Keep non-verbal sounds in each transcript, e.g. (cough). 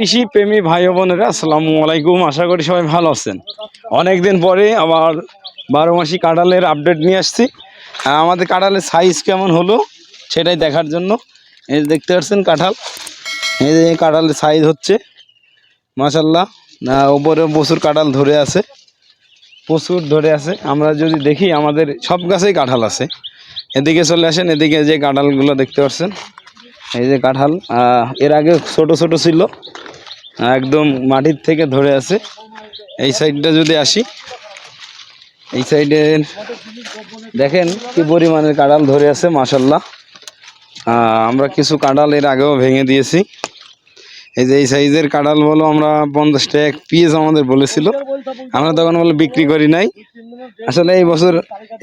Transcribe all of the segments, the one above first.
কৃষি প্রেমী ভাই বোনেরা, আসসালামু আলাইকুম। আশা করি সবাই ভালো আছেন। অনেকদিন পরে আবার বারো মাসি কাঁঠালের আপডেট নিয়ে আসছি। আমাদের কাঁঠালের সাইজ কেমন হলো সেটাই দেখার জন্য। এই দেখতে পাচ্ছেন কাঁঠাল। এই যে কাঁঠালের সাইজ হচ্ছে মাসাল্লাহ উপরে প্রচুর কাঁঠাল ধরে আছে। প্রচুর ধরে আছে। আমরা যদি দেখি, আমাদের সব গাছেই কাঁঠাল আছে। এদিকে চলে আসেন, এদিকে যে কাঁঠালগুলো দেখতে পাচ্ছেন। এই যে কাঁঠাল এর আগে ছোট ছোট ছিল। একদম মাটির থেকে ধরে আছে। এই সাইডটা যদি আসি, এই সাইডে দেখেন কি পরিমাণের কাঁঠাল ধরে আছে মাসাল্লাহ আমরা কিছু কাঁঠাল এর আগেও ভেঙে দিয়েছি। এই যে এই সাইজের কাঁঠাল বলো, আমরা পঞ্চাশ টাকা পিস আমাদের বলেছিল। আমরা তখন বলে বিক্রি করি নাই। আসলে এই বছর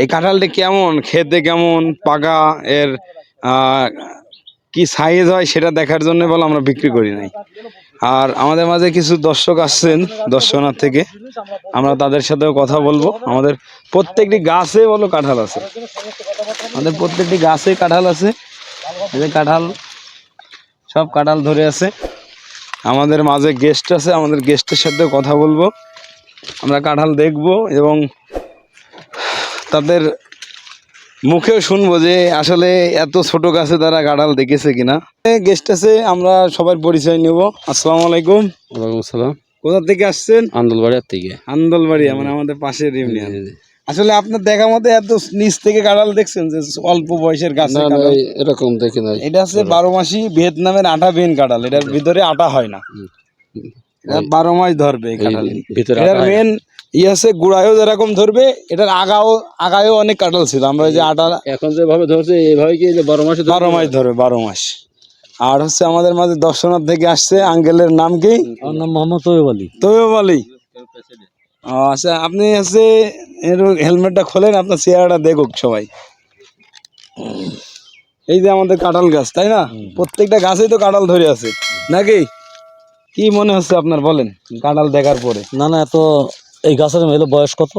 এই কাঁঠালটি কেমন, খেতে কেমন, পাকা, এর কি সাইজ হয় সেটা দেখার জন্য বলে আমরা বিক্রি করি নাই। আর আমাদের মাঝে কিছু দর্শক আসছেন দর্শনার থেকে। আমরা তাদের সাথেও কথা বলব। আমাদের প্রত্যেকটি গাছে বলো কাঁঠাল আছে। আমাদের প্রত্যেকটি গাছে কাঁঠাল আছে। কাঁঠাল, সব কাঁঠাল ধরে আছে। আমাদের মাঝে গেস্ট আছে। আমাদের গেস্টের সাথে কথা বলব। আমরা কাঁঠাল দেখব এবং তাদের মুখেও শুনব যে আসলে এত ছোট গাছে তারা কাঁঠাল দেখেছে কিনা। গেস্ট আছে আমরা সবার পরিচয় নেব। আসসালামু আলাইকুম। ওয়ালাইকুম আসসালাম। কোথা থেকে আসছেন? আন্দোলবাড়িয়ার থেকে। আন্দোলবাড়ি মানে আমাদের পাশের ইউনিয়ন। আসলে আপনার দেখা মতো এত নিচ থেকে কাঁঠাল দেখছেন যে অল্প বয়সের গাছে না না এরকম দেখি নাই। এটা হচ্ছে বারো মাসি ভিয়েতনামের আটা বেন কাঁঠাল এটার ভিতরে আটা হয় না। বারো মাস ধরবে ভিতরে এটার। মেন ইয়ে আছে গুড়ায়ও যেরকম ধরবে এটার আগাও আগায়ও অনেক কাঁঠাল ছিল। আমরা যে আটা এখন যেভাবে ধরছে এইভাবে কি যে বারো মাসে বারো মাস ধরবে বারো মাস। আর হচ্ছে আমাদের মাঝে দর্শনার থেকে আসছে আঙ্কেলের নাম কি? আমার নাম মোহাম্মদ তৈব আলী। তৈব আলী। ও, আচ্ছা আপনি হচ্ছে এর হেলমেটটা খোলেন আপনার চেহারাটা দেখুক সবাই। এই যে আমাদের কাঁঠাল গাছ তাই না? প্রত্যেকটা গাছেই তো কাঁঠাল ধরে আছে নাকি? কি মনে হচ্ছে আপনার বলেন কাঁঠাল দেখার পরে? না না এত এই গাছের মেলে বয়স কত?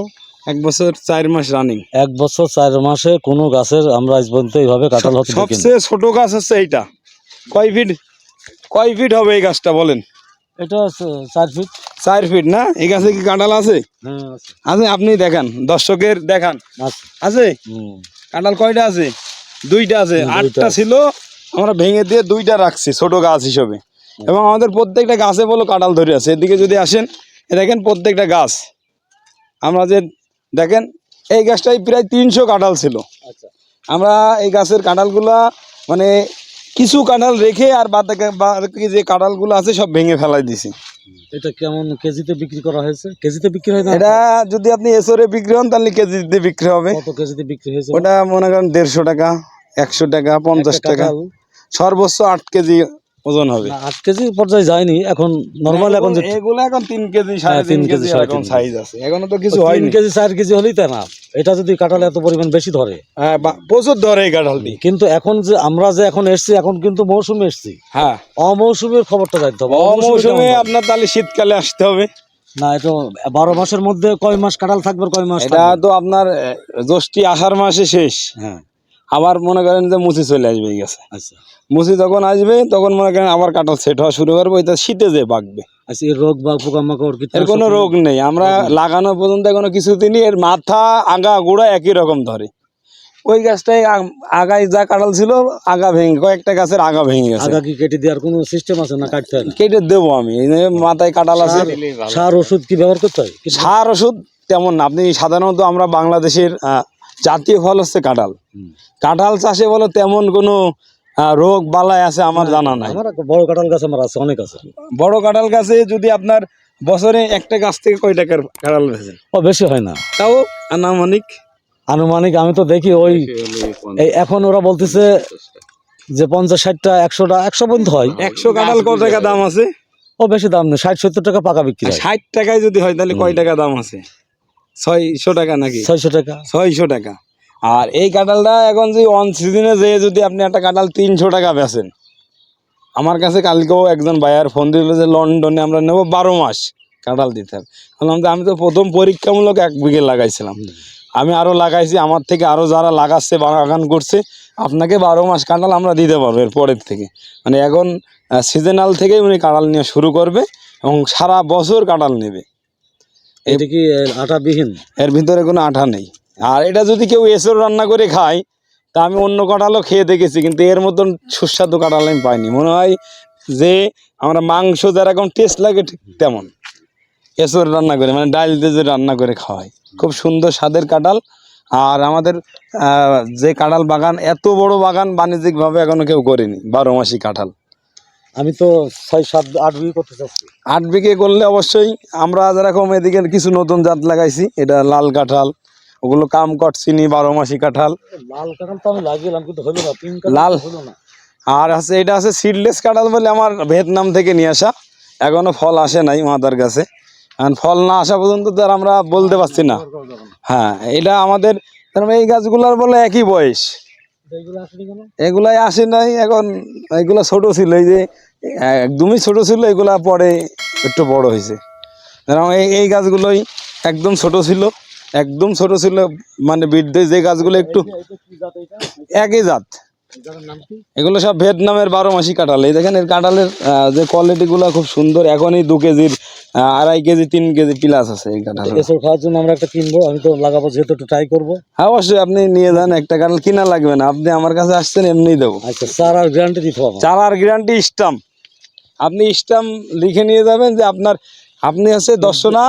এক বছর চার মাস রানিং এক বছর চার মাসে কোনো গাছের আমরা আজ পর্যন্ত এইভাবে কাঁঠাল হচ্ছে সবচেয়ে ছোট গাছ হচ্ছে এইটা। কয় ফিট কয় ফিট হবে এই গাছটা বলেন? এটা হচ্ছে চার ফিট চার ফিট না? এই গাছে কি কাঁঠাল আছে? হ্যাঁ আছে। আছে আপনি দেখান দর্শকের দেখান। আছে। আছে? কাঁঠাল কয়টা আছে? দুইটা আছে। আটটা ছিল আমরা ভেঙে দিয়ে দুইটা রাখছি ছোট গাছ হিসেবে। এবং আমাদের প্রত্যেকটা গাছে বলো কাঁঠাল ধরে আছে। এদিকে যদি আসেন দেখেন প্রত্যেকটা গাছ। আমরা যে দেখেন এই গাছটাই প্রায় তিনশো কাঁঠাল ছিল। আচ্ছা। আমরা এই গাছের কাঁঠালগুলা মানে কিছু কাঁঠাল রেখে আর বাদ বাকি যে কাঁঠালগুলো আছে সব ভেঙে ফেলাই দিছি। এটা কেমন কেজিতে বিক্রি করা হয়েছে? কেজিতে বিক্রি হয় এটা যদি আপনি এসরে বিক্রি হন তাহলে কেজিতে বিক্রি হবে। কত কেজিতে বিক্রি হয়েছে? ওটা মনে করেন দেড়শো টাকা একশো টাকা পঞ্চাশ টাকা। সর্বোচ্চ আট কেজি ওজন হবে। আট কেজি পর্যায়ে যায়নি এখন নর্মাল এখন এগুলো এখন তিন কেজি সাড়ে হ্যাঁ, তিন কেজি এরকম সাইজ আছে। এখনও তো কিছু তিন কেজি চার কেজি হলেই তাই না এটা যদি কাঁঠাল এত পরিমাণ বেশি ধরে। হ্যাঁ প্রচুর ধরে এই কাঁঠালটি। কিন্তু এখন যে আমরা যে এখন এসছি এখন কিন্তু মৌসুমে এসছি। হ্যাঁ। অমৌসুমের খবরটা জানতে হবে। অমৌসুমে? আপনার তাহলে শীতকালে আসতে হবে। না এটা বারো মাসের মধ্যে কয় মাস কাঁঠাল থাকবে কয় মাস এটা তো আপনার জ্যৈষ্ঠী আষাঢ় মাসে শেষ। হ্যাঁ। আবার মনে করেন যে মুচি চলে আসবে গাছে আচ্ছা। মুচি যখন আসবে তখন মনে করেন আবার কাঁঠাল সেট হওয়া শুরু করবে এটা শীতে যে পাকবে আচ্ছা এর রোগ বা পোকামাকড় এর কোনো রোগ নেই। আমরা লাগানো পর্যন্ত কোনো কিছুদিনই এর মাথা আগা গোড়া একই রকম ধরে। ওই গাছটাই আগায় যা কাঁঠাল ছিল আগা ভেঙে কয়েকটা গাছের আগা ভেঙে গেছে। আগা কি কেটে দেওয়ার কোনো সিস্টেম আছে না কাটতে হয় কেটে দেবো আমি। মাথায় কাঁঠাল আছে। সার- সার ওষুধ কি ব্যবহার করতে হয়? সার ওষুধ তেমন না। আপনি সাধারণত আমরা বাংলাদেশের আহ, জাতীয় ফল হচ্ছে কাঁঠাল। কাঁঠাল চাষে বলো তেমন কোনো রোগ বালাই আছে আমার জানা নাই। বড় কাঁঠাল গাছ আমার আছে অনেক আছে। বড় কাঁঠাল গাছে যদি আপনার বছরে একটা গাছ থেকে কয় টাকার কাঁঠাল বেছেন ও বেশি হয় না। তাও আনুমানিক? আনুমানিক আমি তো দেখি ওই এখন ওরা বলতেছে যে পঞ্চাশ ষাটটা একশোটা একশো পর্যন্ত হয়। একশো কাঁঠাল কত টাকা দাম আছে? ও বেশি দাম নেই ষাট সত্তর টাকা পাকা বিক্রি হয়। ষাট টাকায় যদি হয় তাহলে কয় টাকা দাম আছে? ছয়শো টাকা নাকি? ছয়শো টাকা। ছয়শো টাকা। আর এই কাঁঠালটা এখন যদি অন সিজনে যেয়ে যদি আপনি একটা কাঁঠাল তিনশো টাকা বেচেন আমার কাছে কালকেও একজন বায়ার ফোন দিল যে লন্ডনে আমরা নেব বারো মাস কাঁঠাল দিতে হবে। বললাম যে আমি তো প্রথম পরীক্ষামূলক এক বিঘে লাগাইছিলাম। আমি আরও লাগাইছি আমার থেকে আরও যারা লাগাচ্ছে বাগান করছে আপনাকে বারো মাস কাঁঠাল আমরা দিতে পারব এর পরের থেকে। মানে এখন সিজনাল থেকেই উনি কাঁঠাল নিয়ে শুরু করবে এবং সারা বছর কাঁঠাল নেবে। এটা কি আটাবিহীন? এর ভিতরে কোনো আঠা নেই। আর এটা যদি কেউ এসর রান্না করে খায় তা আমি অন্য কাঁঠালও খেয়ে দেখেছি কিন্তু এর মতন সুস্বাদু কাঁঠাল আমি পাইনি। মনে হয় যে আমরা মাংস যেরকম টেস্ট লাগে ঠিক তেমন। এসর রান্না করে মানে ডাল দিয়ে যে রান্না করে খাওয়াই খুব সুন্দর স্বাদের কাঁঠাল। আর আমাদের যে কাঁঠাল বাগান এত বড় বাগান বাণিজ্যিকভাবে এখনও কেউ করেনি বারো মাসি কাঁঠাল। আমি তো ছয় সাত আট বিঘি করতে চাচ্ছি। আট বিঘে করলে অবশ্যই আমরা যেরকম এদিকে কিছু নতুন জাত লাগাইছি এটা লাল কাঁঠাল ওগুলো কাম চিনি বারো মাসি কাঁঠাল। লাল কাঁঠাল তো আমি লাগিয়েলাম কিন্তু হলো না পিঙ্ক লাল? হলো না। আর আছে এটা আছে সিডলেস কাঁঠাল বলে আমার ভিয়েতনাম থেকে নিয়ে আসা এখনও ফল আসে নাই মাদার কাছে। আর ফল না আসা পর্যন্ত তো আর আমরা বলতে পারছি না। হ্যাঁ এটা আমাদের এই গাছগুলোর বলে একই বয়স। এগুলাই আসে নাই এখন এগুলো ছোট ছিল এই যে একদমই ছোট ছিল এগুলা পরে একটু বড় হয়েছে। ধরো এই এই গাছগুলোই একদম ছোট ছিল একদম ছোট ছিল মানে বৃদ্ধ যে গাছগুলো একটু একই জাত। এগুলো সব ভিয়েতনামের বারো মাসি কাঁঠাল। এই দেখেন এর কাঁঠালের যে কোয়ালিটিগুলো খুব সুন্দর এখনই দু কেজির আড়াই কেজি তিন কেজি প্লাস আছে এই কাঁঠাল। এসব খাওয়ার জন্য আমরা একটা কিনবো আমি তো লাগাবো যেহেতু একটু ট্রাই করব। হ্যাঁ অবশ্যই আপনি নিয়ে যান একটা কাঁঠাল কিনা লাগবে না। আপনি আমার কাছে আসছেন এমনি দেবো। আচ্ছা আর গ্যারান্টি দিতে হবে। চালার গ্যারান্টি স্টাম্প আপনি স্টাম্প লিখে নিয়ে যাবেন যে আপনার আপনি আছে দর্শনা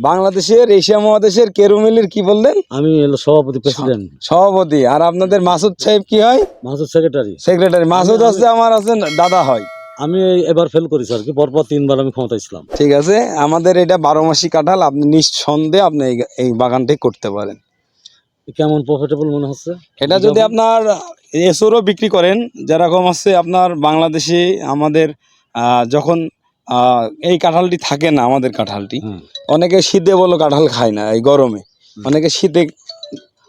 বাংলাদেশের এশিয়া মহাদেশের কেরুমিলির কি বললেন? আমি হলো সভাপতি প্রেসিডেন্ট। সভাপতি। আর আপনাদের মাসুদ সাহেব কি হয়? মাসুদ সেক্রেটারি। সেক্রেটারি। মাসুদ আছে আমার আছেন দাদা হয়। আমি এবার ফেল করেছি আর কি পরপর তিনবার আমি ক্ষমতায় ছিলাম। ঠিক আছে আমাদের এটা বারো মাসি কাঁঠাল আপনি নিঃসন্দেহে আপনি এই- বাগানটি করতে পারেন। কেমন প্রফিটেবল মনে হচ্ছে? এটা যদি আপনার এসরও বিক্রি করেন যেরকম আছে আপনার বাংলাদেশে আমাদের যখন এই কাঁঠালটি থাকে না আমাদের কাঁঠালটি। অনেকে শীতে বলো কাঁঠাল খায় না এই গরমে। অনেকে শীতে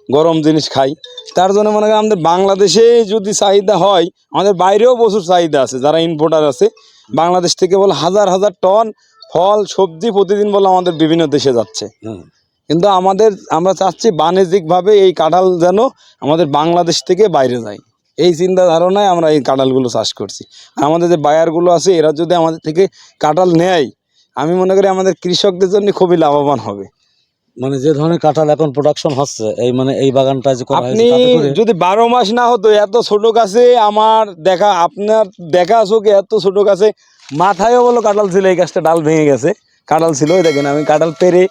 গরম জিনিস খায়। তার জন্য মনে করেন আমাদের বাংলাদেশে যদি চাহিদা হয় আমাদের বাইরেও প্রচুর চাহিদা আছে যারা ইম্পোর্টার আছে। বাংলাদেশ থেকে বলে হাজার হাজার টন ফল সবজি প্রতিদিন বলে আমাদের বিভিন্ন দেশে যাচ্ছে। কিন্তু আমাদের আমরা চাচ্ছি বাণিজ্যিকভাবে এই কাঁঠাল যেন আমাদের বাংলাদেশ থেকে বাইরে যায়। এই চিন্তা ধারণায় আমরা এই কাঁঠালগুলো চাষ করছি। আমাদের যে বায়ারগুলো আছে এরা যদি আমাদের থেকে কাঁঠাল নেয় আমি মনে করি আমাদের কৃষকদের জন্য খুবই লাভবান হবে। মানে যে ধরনের কাঁঠাল এখন প্রোডাকশন হচ্ছে এই মানে এই বাগানটা যে আপনি যদি বারো মাস না হতো এত ছোট গাছে আমার দেখা আপনার দেখা চোখে এত ছোট গাছে মাথায়ও বলো কাঁঠাল ছিল এই গাছটা ডাল ভেঙে গেছে। কাঁঠাল ছিল ওই দেখেন আমি কাঁঠাল পেরে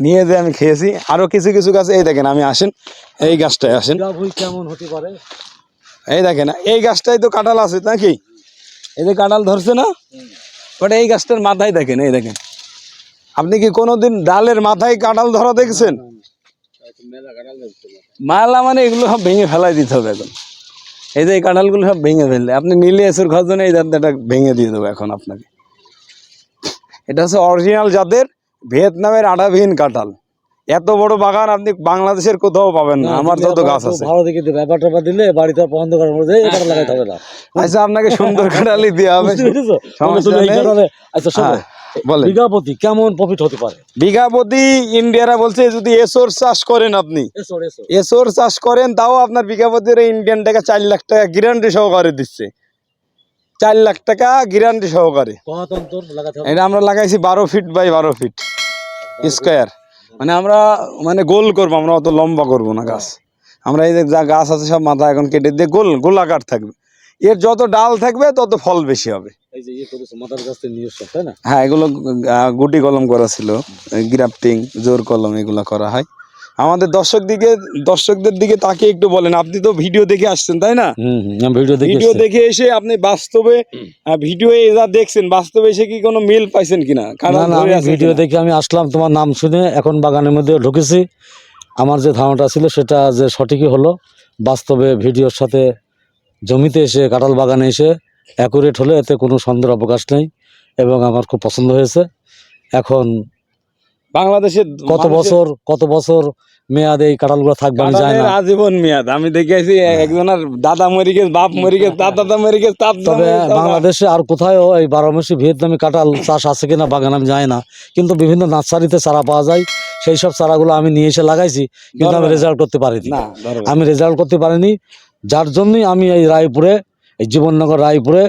নিয়ে যে আমি খেয়েছি। আরও কিছু কিছু গাছে এই দেখেন আমি আসেন এই গাছটায় আসেন। কেমন হতে পারে। এই দেখেন, এই গাছটাই তো কাঁঠাল আছে, নাকি? এই যে কাঁঠাল ধরছে না? ওটা এই গাছটার মাথায় দেখেন, এই দেখেন। আপনি কি কোনোদিন ডালের মাথায় কাঁঠাল ধরা দেখছেন? মালা মানে এগুলো সব ভেঙে ফেলাই দিতে হবে এখন। এই যে এই কাঁঠালগুলো সব ভেঙে ফেললে, আপনি নিলে এসের জন্য এই জাতটা ভেঙে দিয়ে দেবো এখন আপনাকে। এটা হচ্ছে অরিজিনাল জাতের ভিয়েতনামের আটাবিহীন কাঁঠাল। এত বড় বাগান আপনি বাংলাদেশের কোথাও পাবেন না আমার যত গাছ আছে। ভালো দেখে দেবে ব্যাপার ট্যাপার দিলে বাড়িতে আর পছন্দ করার মধ্যে কাঁঠাল লাগাইতে হবে না। আচ্ছা আপনাকে সুন্দর (laughs) কাঁঠালই দেওয়া হবে। আচ্ছা শোনো হ্যাঁ, বলেন। কেমন প্রফিট হতে পারে? বিঘা প্রতি ইন্ডিয়ারা বলছে যদি এসোর চাষ করেন আপনি এসো এসো এসোর চাষ করেন তাও আপনার বিঘা প্রতি ইন্ডিয়ান টাকা চার লাখ টাকা গ্যারান্টি সহকারে দিচ্ছে। চার লাখ টাকা গ্যারান্টি সহকারে। এটা আমরা লাগাইছি বারো ফিট বাই বারো ফিট স্কোয়ার মানে আমরা মানে গোল করব আমরা অত লম্বা করব না গাছ। আমরা এই যে যা গাছ আছে সব মাথা এখন কেটে দিয়ে গোল গোলাকার থাকবে। এর যত ডাল থাকবে তত ফল বেশি হবে। ইয়ে হ্যাঁ এগুলো গুটি কলম করা ছিল গ্রাফটিং জোর কলম এগুলো করা হয়। আমাদের দর্শক দিকে দর্শকদের দিকে তাকে একটু বলেন। আপনি তো ভিডিও দেখে আসছেন তাই না? হুম হুম ভিডিও দেখি ভিডিও দেখে এসে আপনি বাস্তবে ভিডিও যা দেখছেন বাস্তবে এসে কি কোনো মিল পাইছেন কিনা? না কারণ ভিডিও দেখে আমি আসলাম তোমার নাম শুনে এখন বাগানের মধ্যে ঢুকেছি। আমার যে ধারণাটা ছিল সেটা যে সঠিকই হলো। বাস্তবে ভিডিওর সাথে জমিতে এসে কাঁঠাল বাগানে এসে অ্যাকুরেট হলে এতে কোনো সন্দেহ অবকাশ নেই এবং আমার খুব পছন্দ হয়েছে। এখন বাংলাদেশের কত বছর কত বছর মেয়াদে এই কাঁঠালগুলো থাকবে আমি জানি না। আজীবন মেয়াদ। আমি দেখেছি একজনের দাদা মরি গেছে বাপ মরি গেছে তার দাদা মরি গেছে তার তবে বাংলাদেশে আর কোথাও এই বারোমাসি ভিয়েতনামি কাঁঠাল চাষ আছে কিনা বাগান আমি জানি না। কিন্তু বিভিন্ন নার্সারিতে চারা পাওয়া যায় সেই সব চারাগুলো আমি নিয়ে এসে লাগাইছি কিন্তু আমি রেজাল্ট করতে পারিনি। না আমি রেজাল্ট করতে পারিনি যার জন্যই আমি এই রায়পুরে জীবননগর রায়পুরে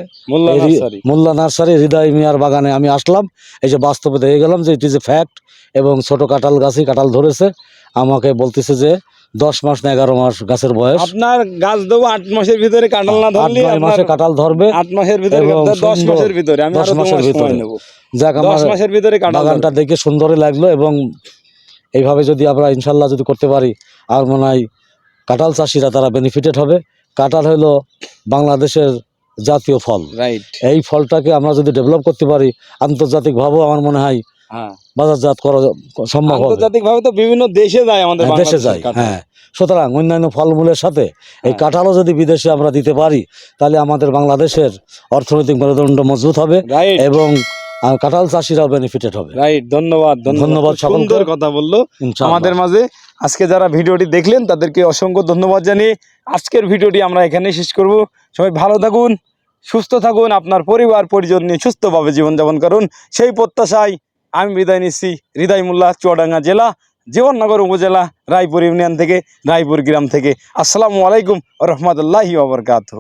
মোল্লা নার্সারি। হৃদয় মিয়ার বাগানে আমি আসলাম। এই যে বাস্তবে দেখে গেলাম যে ইট ইজ এ ফ্যাক্ট এবং ছোট কাঁঠাল গাছই কাঁঠাল ধরেছে। আমাকে বলতেছে যে দশ মাস না এগারো মাস গাছের বয়স। আপনার গাছ দেবো আট মাসের ভিতরে কাঁঠাল না ধরলে মাসে কাঁঠাল ধরবে আট মাসের ভিতরে দশ মাসের ভিতরে। আমি দশ মাসের ভিতরে। যাক আমার মাসের ভিতরে বাগানটা দেখে সুন্দরই লাগল এবং এইভাবে যদি আমরা ইনশাল্লাহ যদি করতে পারি আর মনে হয় কাঁঠাল চাষিরা তারা বেনিফিটেড হবে। কাঁঠাল হলো বাংলাদেশের জাতীয় ফল। এই ফলটাকে আমরা যদি ডেভেলপ করতে পারি আন্তর্জাতিকভাবেও আমার মনে হয় হ্যাঁ। বাজারজাত করা সম্ভব হবে। আন্তর্জাতিক ভাবে তো বিভিন্ন দেশে যায় আমাদের হ্যাঁ, দেশে যায় হ্যাঁ। সুতরাং অন্যান্য ফলমূলের সাথে এই হ্যাঁ। কাঁঠালও যদি বিদেশে আমরা দিতে পারি তাহলে আমাদের বাংলাদেশের অর্থনৈতিক মেরুদণ্ড মজবুত হবে এবং আহ, কাঁঠাল চাষিরাও বেনিফিটেড হবে। রাইট ধন্যবাদ ধন্যবাদ। সুন্দর কথা বলল। আমাদের মাঝে আজকে যারা ভিডিওটি দেখলেন তাদেরকে অসংখ্য ধন্যবাদ জানিয়ে আজকের ভিডিওটি আমরা এখানে শেষ করব। সবাই ভালো থাকুন সুস্থ থাকুন আপনার পরিবার পরিজন নিয়ে সুস্থভাবে জীবনযাপন করুন। সেই প্রত্যাশায় আমি বিদায় নিচ্ছি। হৃদয় মোল্লা চুয়াডাঙ্গা জেলা জীবননগর উপজেলা রায়পুর ইউনিয়ন থেকে রায়পুর গ্রাম থেকে। আসসালামু আলাইকুম রহমতুল্লাহি ওবরকাতহ